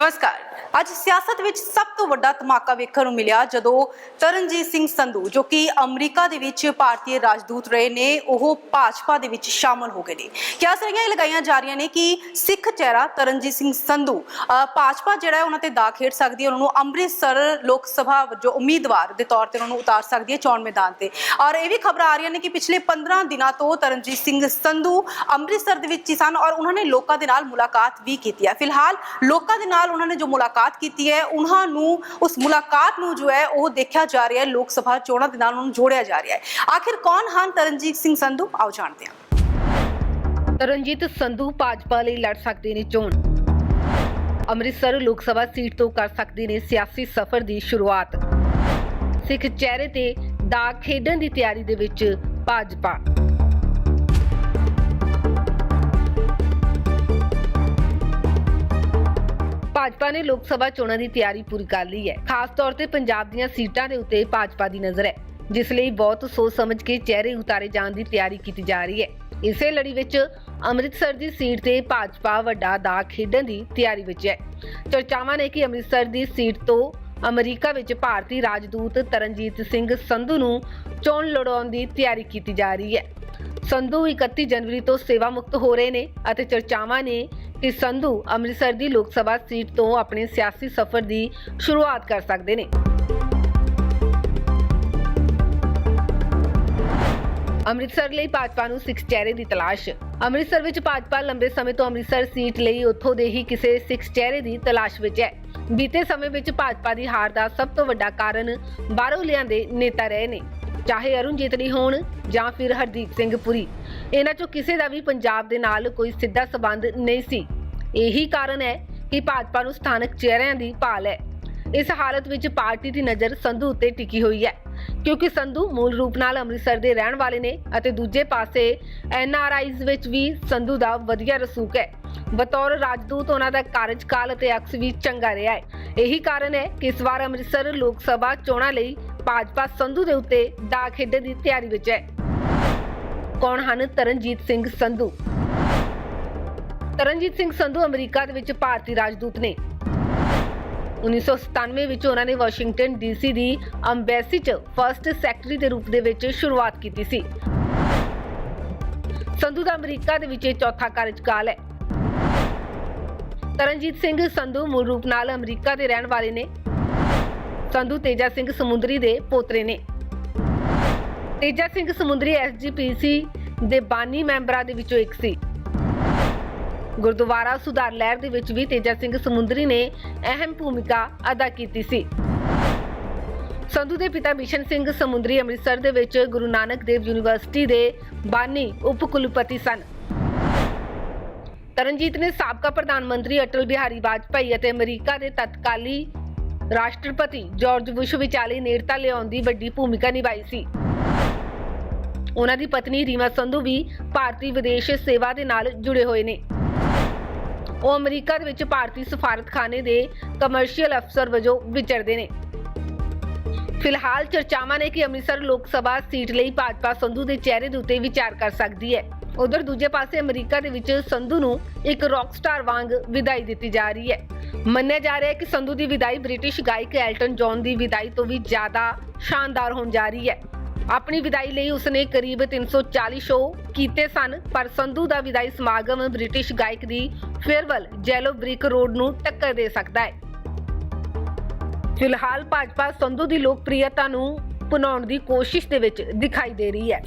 ਨਮਸਕਾਰ। ਅੱਜ ਸਿਆਸਤ ਵਿੱਚ ਸਭ ਤੋਂ ਵੱਡਾ ਧਮਾਕਾ ਵੇਖਣ ਨੂੰ ਮਿਲਿਆ ਜਦੋਂ ਤਰਨਜੀਤ ਸਿੰਘ ਸੰਧੂ, ਜੋ ਕਿ ਅਮਰੀਕਾ ਦੇ ਵਿੱਚ ਭਾਰਤੀ ਰਾਜਦੂਤ ਰਹੇ ਨੇ, ਉਹ ਭਾਜਪਾ ਦੇ ਵਿੱਚ ਸ਼ਾਮਲ ਹੋ ਗਏ ਨੇ। ਕਿਆਸਰੀਆਂ ਇਹ ਲਗਾਈਆਂ ਜਾ ਰਹੀਆਂ ਨੇ ਕਿ ਸਿੱਖ ਚਿਹਰਾ ਤਰਨਜੀਤ ਸਿੰਘ ਸੰਧੂ ਭਾਜਪਾ ਜਿਹੜਾ ਹੈ ਉਹਨਾਂ ਤੇ ਦਾਅ ਖੇਡ ਸਕਦੀ ਹੈ, ਉਹਨਾਂ ਨੂੰ ਅੰਮ੍ਰਿਤਸਰ ਲੋਕ ਸਭਾ ਵਜੋਂ ਉਮੀਦਵਾਰ ਦੇ ਤੌਰ ਤੇ ਉਹਨਾਂ ਨੂੰ ਉਤਾਰ ਸਕਦੀ ਹੈ ਚੋਣ ਮੈਦਾਨ ਤੇ। ਔਰ ਇਹ ਵੀ ਖਬਰਾਂ ਆ ਰਹੀਆਂ ਨੇ ਕਿ ਪਿਛਲੇ 15 ਦਿਨਾਂ ਤੋਂ ਤਰਨਜੀਤ ਸਿੰਘ ਸੰਧੂ ਅੰਮ੍ਰਿਤਸਰ ਦੇ ਵਿੱਚ ਹੀ ਸਨ ਔਰ ਉਹਨਾਂ ਨੇ ਲੋਕਾਂ ਦੇ ਨਾਲ ਮੁਲਾਕਾਤ ਵੀ ਕੀਤੀ ਹੈ। ਫਿਲਹਾਲ ਲੋਕਾਂ ਦੇ ਨਾਲ ਉਹਨਾਂ ਨੇ ਜੋ ਮੁਲਾਕਾਤ ਕੀਤੀ ਹੈ, ਉਹਨਾਂ ਨੂੰ, ਉਸ ਮੁਲਾਕਾਤ ਨੂੰ ਜੋ ਹੈ, ਉਹ ਦੇਖਿਆ ਜਾ ਰਿਹਾ ਹੈ, ਲੋਕ ਸਭਾ ਚੋਣਾਂ ਦੇ ਨਾਲ ਉਹਨਾਂ ਨੂੰ ਜੋੜਿਆ ਜਾ ਰਿਹਾ ਹੈ। ਆਖਿਰ ਕੌਣ ਹਨ? ਤਰਨਜੀਤ ਸਿੰਘ ਸੰਧੂ, ਆਓ ਜਾਣਦੇ ਹਾਂ। ਤਰਨਜੀਤ ਸੰਧੂ ਭਾਜਪਾ ਲਈ ਲੜ ਸਕਦੇ ਨੇ ਚੋਣ। ਅੰਮ੍ਰਿਤਸਰ ਲੋਕ ਸਭਾ ਸੀਟ ਤੋਂ ਕਰ ਸਕਦੇ ਨੇ ਸਿਆਸੀ ਸਫ਼ਰ ਦੀ ਸ਼ੁਰੂਆਤ। ਸਿੱਖ ਚਿਹਰੇ ਤੇ ਦਾਗ ਖੇਡਣ ਦੀ ਤਿਆਰੀ ਦੇ ਵਿੱਚ ਭਾਜਪਾ। ਭਾਜਪਾ ਨੇ ਲੋਕ ਸਭਾ ਚੋਣਾਂ ਦੀ ਤਿਆਰੀ ਪੂਰੀ ਕਰ ਲਈ ਹੈ। ਖਾਸ ਤੌਰ ਤੇ ਪੰਜਾਬ ਦੀਆਂ ਸੀਟਾਂ ਦੇ ਉੱਤੇ ਭਾਜਪਾ ਦੀ ਨਜ਼ਰ ਹੈ, ਜਿਸ ਲਈ ਬਹੁਤ ਸੋਚ ਸਮਝ ਕੇ ਚਿਹਰੇ ਉਤਾਰੇ ਜਾਣ ਦੀ ਤਿਆਰੀ ਕੀਤੀ ਜਾ ਰਹੀ ਹੈ। ਇਸੇ ਲੜੀ ਵਿੱਚ ਅੰਮ੍ਰਿਤਸਰ ਦੀ ਸੀਟ ਤੇ ਭਾਜਪਾ ਵੱਡਾ ਦਾ ਖੇਡਣ ਦੀ ਤਿਆਰੀ ਵਿੱਚ ਹੈ। ਚਰਚਾਵਾਂ ਨੇ ਕਿ ਅੰਮ੍ਰਿਤਸਰ ਦੀ ਸੀਟ ਤੋਂ ਅਮਰੀਕਾ ਵਿੱਚ ਭਾਰਤੀ ਰਾਜਦੂਤ ਤਰਨਜੀਤ ਸਿੰਘ ਸੰਧੂ ਨੂੰ ਚੋਣ ਲੜਾਉਣ ਦੀ ਤਿਆਰੀ ਕੀਤੀ ਜਾ ਰਹੀ ਹੈ। ਸੰਧੂ 31 ਜਨਵਰੀ ਤੋਂ ਸੇਵਾ ਮੁਕਤ ਹੋ ਰਹੇ ਨੇ ਅਤੇ ਚਰਚਾਵਾਂ ਨੇ ਕਿ ਸੰਧੂ ਅੰਮ੍ਰਿਤਸਰ ਦੀ ਲੋਕ ਸਭਾ ਸੀਟ ਤੋਂ ਆਪਣੇ ਸਿਆਸੀ ਸਫ਼ਰ ਦੀ ਸ਼ੁਰੂਆਤ ਕਰ ਸਕਦੇ ਨੇ। ਅੰਮ੍ਰਿਤਸਰ ਲਈ ਭਾਜਪਾ ਨੂੰ ਸਿੱਖ ਚਿਹਰੇ ਦੀ ਤਲਾਸ਼। ਅੰਮ੍ਰਿਤਸਰ ਵਿੱਚ ਭਾਜਪਾ ਲੰਬੇ ਸਮੇਂ ਤੋਂ ਅੰਮ੍ਰਿਤਸਰ ਸੀਟ ਲਈ ਉੱਥੋਂ ਦੇ ਹੀ ਕਿਸੇ ਸਿੱਖ ਚਿਹਰੇ ਦੀ ਤਲਾਸ਼ ਵਿੱਚ ਹੈ। ਬੀਤੇ ਸਮੇਂ ਵਿੱਚ ਭਾਜਪਾ ਦੀ ਹਾਰ ਦਾ ਸਭ ਤੋਂ ਵੱਡਾ ਕਾਰਨ ਬਾਹਰੋਂ ਲਿਆਂਦੇ ਨੇਤਾ ਰਹੇ ਨੇ। ਚਾਹੇ ਅਰੁਣ ਜੇਤਲੀ ਹੋਣ ਜਾਂ ਫਿਰ ਹਰਦੀਪ ਸਿੰਘ ਪੁਰੀ। ਇਹਨਾਂ ਚੋਂ ਕਿਸੇ ਦਾ ਵੀ ਪੰਜਾਬ ਦੇ ਨਾਲ ਕੋਈ ਸਿੱਧਾ ਸਬੰਧ ਨਹੀਂ ਸੀ। ਇਹੀ ਕਾਰਨ ਹੈ ਕਿ ਭਾਜਪਾ ਨੂੰ ਸਥਾਨਕ ਚਿਹਰਿਆਂ ਦੀ ਭਾਲ ਹੈ। ਇਸ ਹਾਲਤ ਵਿੱਚ ਪਾਰਟੀ ਦੀ ਨਜ਼ਰ ਸੰਧੂ ਉੱਤੇ ਟਿਕੀ ਹੋਈ ਹੈ, ਕਿਉਂਕਿ ਸੰਧੂ ਮੂਲ ਰੂਪ ਨਾਲ ਅੰਮ੍ਰਿਤਸਰ ਦੇ ਰਹਿਣ ਵਾਲੇ ਨੇ ਅਤੇ ਦੂਜੇ ਪਾਸੇ ਐਨਆਰਆਈਜ਼ ਵਿੱਚ ਵੀ ਸੰਧੂ ਦਾ ਵਧੀਆ ਰਸੂਕ ਹੈ। ਬਤੌਰ ਰਾਜਦੂਤ ਉਹਨਾਂ ਦਾ ਕਾਰਜਕਾਲ ਅਤੇ ਅਕਸ ਵੀ ਚੰਗਾ ਰਿਹਾ ਹੈ। ਇਹੀ ਕਾਰਨ ਹੈ ਕਿ ਇਸ ਵਾਰ ਅੰਮ੍ਰਿਤਸਰ ਲੋਕ ਸਭਾ ਚੋਣਾਂ ਲਈ ਭਾਜਪਾ ਸੰਧੂ ਦੇ ਉੱਤੇ ਡਾ ਖੇਡਣ ਦੀ ਤਿਆਰੀ ਵਿੱਚ ਹੈ। ਕੌਣ ਹਨ ਤਰਨਜੀਤ ਸਿੰਘ ਸੰਧੂ? ਤਰਨਜੀਤ ਸਿੰਘ ਸੰਧੂ ਅਮਰੀਕਾ ਦੇ ਵਿੱਚ ਭਾਰਤੀ ਰਾਜਦੂਤ ਨੇ। 1997 ਵਿੱਚ ਉਹਨਾਂ ਨੇ ਵਾਸ਼ਿੰਗਟਨ ਡੀਸੀ ਦੀ ਅੰਬੈਸੀ 'ਚ ਫਰਸਟ ਸੈਕਟਰੀ ਦੇ ਰੂਪ ਦੇ ਵਿੱਚ ਸ਼ੁਰੂਆਤ ਕੀਤੀ ਸੀ। ਸੰਧੂ ਦਾ ਅਮਰੀਕਾ ਦੇ ਵਿੱਚ ਚੌਥਾ ਕਾਰਜਕਾਲ ਹੈ। ਤਰਨਜੀਤ ਸਿੰਘ ਸੰਧੂ ਮੂਲ ਰੂਪ ਨਾਲ ਅਮਰੀਕਾ ਦੇ ਰਹਿਣ ਵਾਲੇ ਨੇ। ਸੰਧੂ ਤੇਜਾ ਸਿੰਘ ਸਮੁੰਦਰੀ ਦੇ ਪੋਤਰੇ ਨੇ। ਤੇਜਾ ਸਿੰਘ ਸਮੁੰਦਰੀ ਐਸਜੀਪੀਸੀ ਦੇ ਬਾਨੀ ਮੈਂਬਰਾਂ ਦੇ ਵਿੱਚੋਂ ਇੱਕ ਸੀ। ਗੁਰਦੁਆਰਾ ਸੁਧਾਰ ਲਹਿਰ ਦੇ ਵਿੱਚ ਵੀ ਤੇਜਾ ਸਿੰਘ ਸਮੁੰਦਰੀ ਨੇ ਅਹਿਮ ਭੂਮਿਕਾ ਅਦਾ ਕੀਤੀ ਸੀ। ਸੰਧੂ ਦੇ ਪਿਤਾ ਮਿਸ਼ਨ ਸਿੰਘ ਸਮੁੰਦਰੀ ਅੰਮ੍ਰਿਤਸਰ ਦੇ ਵਿੱਚ ਗੁਰੂ ਨਾਨਕ ਦੇਵ ਯੂਨੀਵਰਸਿਟੀ ਦੇ ਬਾਨੀ ਉਪ ਕੁਲਪਤੀ ਸਨ। ਤਰਨਜੀਤ ਨੇ ਸਾਬਕਾ ਪ੍ਰਧਾਨ ਮੰਤਰੀ ਅਟਲ ਬਿਹਾਰੀ ਵਾਜਪਾਈ ਅਤੇ ਅਮਰੀਕਾ ਦੇ ਤਤਕਾਲੀ ਰਾਸ਼ਟਰਪਤੀ ਜਾਰਜ ਬੁਸ਼ ਵਿਚਾਲੇ ਨੇੜਤਾ ਲਿਆਉਣ ਦੀ ਵੱਡੀ ਭੂਮਿਕਾ ਨਿਭਾਈ ਸੀ। ਉਹਨਾਂ ਦੀ ਪਤਨੀ ਰੀਮਾ ਸੰਧੂ ਵੀ ਭਾਰਤੀ ਵਿਦੇਸ਼ ਸੇਵਾ ਦੇ ਨਾਲ ਜੁੜੇ ਹੋਏ ਨੇ। ਉਹ ਅਮਰੀਕਾ ਦੇ ਵਿੱਚ ਭਾਰਤੀ ਸਫਾਰਤਖਾਨੇ ਦੇ ਕਮਰਸ਼ੀਅਲ ਅਫਸਰ ਵਜੋਂ ਵਿਚਰਦੇ ਨੇ। ਫਿਲਹਾਲ ਚਰਚਾਵਾਂ ਨੇ ਕਿ ਅੰਮ੍ਰਿਤਸਰ ਲੋਕ ਸਭਾ ਸੀਟ ਲਈ ਭਾਜਪਾ ਸੰਧੂ ਦੇ ਚਿਹਰੇ ਦੇ ਉੱਤੇ ਵਿਚਾਰ ਕਰ ਸਕਦੀ ਹੈ। ਉਧਰ ਦੂਜੇ ਪਾਸੇ ਅਮਰੀਕਾ ਦੇ ਵਿੱਚ ਸੰਧੂ ਨੂੰ ਇੱਕ ਰੌਕ ਸਟਾਰ ਵਾਂਗ ਵਿਦਾਈ ਦਿੱਤੀ ਜਾ ਰਹੀ ਹੈ। ਮੰਨਿਆ ਜਾ ਰਿਹਾ ਹੈ ਕਿ ਸੰਧੂ ਦੀ ਵਿਦਾਈ ਬ੍ਰਿਟਿਸ਼ ਗਾਇਕ ਐਲਟਨ ਜੌਨ ਦੀ ਵਿਦਾਈ ਤੋਂ ਵੀ ਜ਼ਿਆਦਾ ਸ਼ਾਨਦਾਰ ਹੋਣ ਜਾ ਰਹੀ ਹੈ। ਆਪਣੀ ਵਿਦਾਈ ਲਈ ਉਸਨੇ ਕਰੀਬ 340 ਸ਼ੋਅ ਕੀਤੇ ਸਨ, ਪਰ ਸੰਧੂ ਦਾ ਵਿਦਾਈ ਸਮਾਗਮ ਬ੍ਰਿਟਿਸ਼ ਗਾਇਕ ਦੀ ਫੇਅਰਵੈਲ ਜੈਲੋ ਬ੍ਰਿਕ ਰੋਡ ਨੂੰ ਟੱਕਰ ਦੇ ਸਕਦਾ ਹੈ। ਫਿਲਹਾਲ ਭਾਜਪਾ ਸੰਧੂ ਦੀ ਲੋਕਪ੍ਰਿਯਤਾ ਨੂੰ ਭੁਨਾਉਣ ਦੀ ਕੋਸ਼ਿਸ਼ ਦੇ ਵਿੱਚ ਦਿਖਾਈ ਦੇ ਰਹੀ ਹੈ।